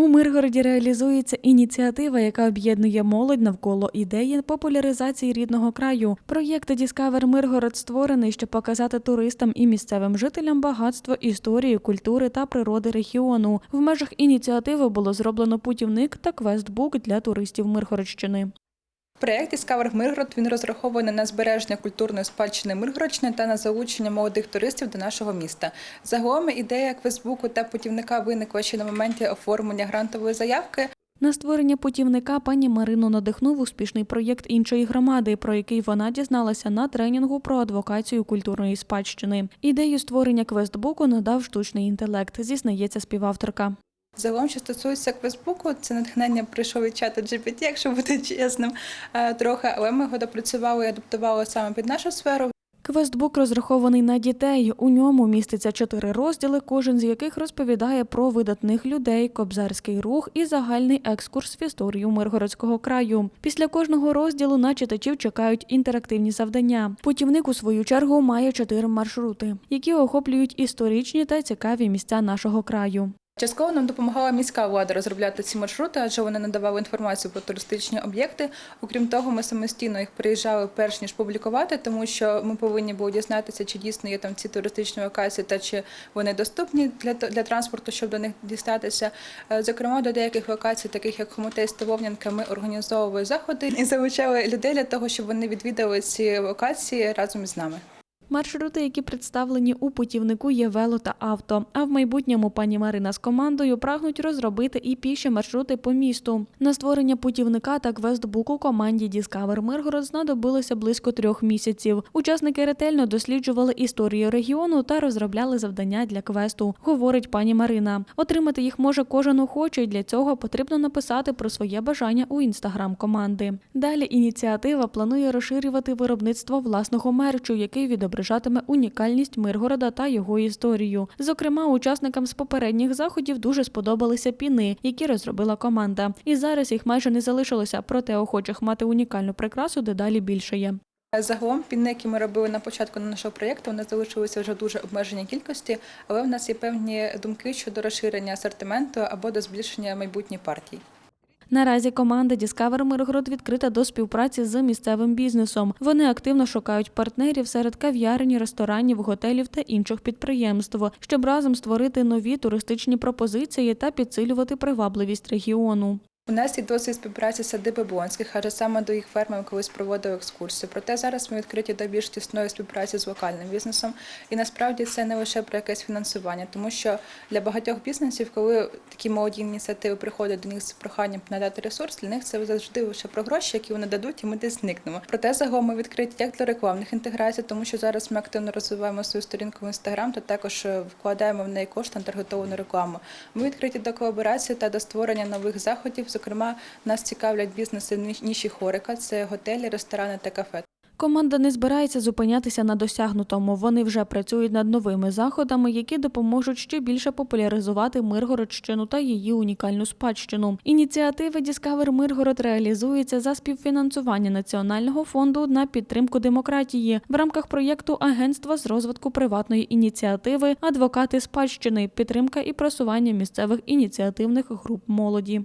У Миргороді реалізується ініціатива, яка об'єднує молодь навколо ідеї популяризації рідного краю. Проєкт Discover Миргород створений, щоб показати туристам і місцевим жителям багатство історії, культури та природи регіону. В межах ініціативи було зроблено путівник та квестбук для туристів Миргородщини. Проєкт Discover Миргород він розрахований на збереження культурної спадщини Миргородщини та на залучення молодих туристів до нашого міста. Загалом ідея квестбуку та путівника виникла ще на моменті оформлення грантової заявки. На створення путівника пані Марину надихнув успішний проєкт іншої громади, про який вона дізналася на тренінгу про адвокацію культурної спадщини. Ідею створення квестбуку надав штучний інтелект, зізнається співавторка. Загалом, що стосується квестбуку, це натхнення прийшло від чату GPT, якщо бути чесним, е, трохи, але ми його допрацювали і адаптували саме під нашу сферу. Квестбук розрахований на дітей. У ньому міститься чотири розділи, кожен з яких розповідає про видатних людей, кобзарський рух і загальний екскурс в історію Миргородського краю. Після кожного розділу на читачів чекають інтерактивні завдання. Путівник у свою чергу має чотири маршрути, які охоплюють історичні та цікаві місця нашого краю. Частково нам допомагала міська влада розробляти ці маршрути, адже вони надавали інформацію про туристичні об'єкти. Окрім того, ми самостійно їх приїжджали перш ніж публікувати, тому що ми повинні були дізнатися, чи дійсно є там ці туристичні локації та чи вони доступні для для транспорту, щоб до них дістатися. Е, Зокрема, до деяких локацій, таких як Хомотей Столовнянка, ми організовували заходи і залучали людей для того, щоб вони відвідали ці локації разом із нами. Маршрути, які представлені у путівнику, є вело та авто. А в майбутньому пані Марина з командою прагнуть розробити і піші маршрути по місту. На створення путівника та квестбуку команді Discover Миргород знадобилося близько трьох місяців. Учасники ретельно досліджували історію регіону та розробляли завдання для квесту, говорить пані Марина. Отримати їх може кожен охочий. Для цього потрібно написати про своє бажання у інстаграм команди. Далі ініціатива планує розширювати виробництво власного мерчу, який відображатиме унікальність Миргорода та його історію. Зокрема, учасникам з попередніх заходів дуже сподобалися піни, які розробила команда. І зараз їх майже не залишилося, проте охочих мати унікальну прикрасу дедалі більше є. Загалом пінни, які ми робили на початку нашого проєкту, вони залишилися вже дуже обмеженій кількості, але в нас є певні думки щодо розширення асортименту або до збільшення майбутніх партій. Наразі команда Discover Миргород відкрита до співпраці з місцевим бізнесом. Вони активно шукають партнерів серед кав'ярень, ресторанів, готелів та інших підприємств, щоб разом створити нові туристичні пропозиції та підсилювати привабливість регіону. У нас є досвід співпраці садиби Блонських, адже саме до їх ферми ми колись проводили екскурсію. Проте зараз ми відкриті до більш тісної співпраці з локальним бізнесом. І насправді це не лише про якесь фінансування, тому що для багатьох бізнесів, коли такі молоді ініціативи приходять до них з проханням надати ресурс, для них це завжди лише про гроші, які вони дадуть, і ми десь зникнемо. Проте загалом ми відкриті як для рекламних інтеграцій, тому що зараз ми активно розвиваємо свою сторінку в інстаграм, та також е, вкладаємо в неї кошти на таргетовану рекламу. Ми відкриті до колаборації та до створення нових заходів. Зокрема, нас цікавлять бізнеси ніші хорика, це готелі, ресторани та кафе. Команда не збирається зупинятися на досягнутому. Вони вже працюють над новими заходами, які допоможуть ще більше популяризувати Миргородщину та її унікальну спадщину. Ініціатива Discover Миргород реалізується за співфінансування Національного фонду на підтримку демократії в рамках проєкту Агентства з розвитку приватної ініціативи Адвокати спадщини, підтримка і просування місцевих ініціативних груп молоді.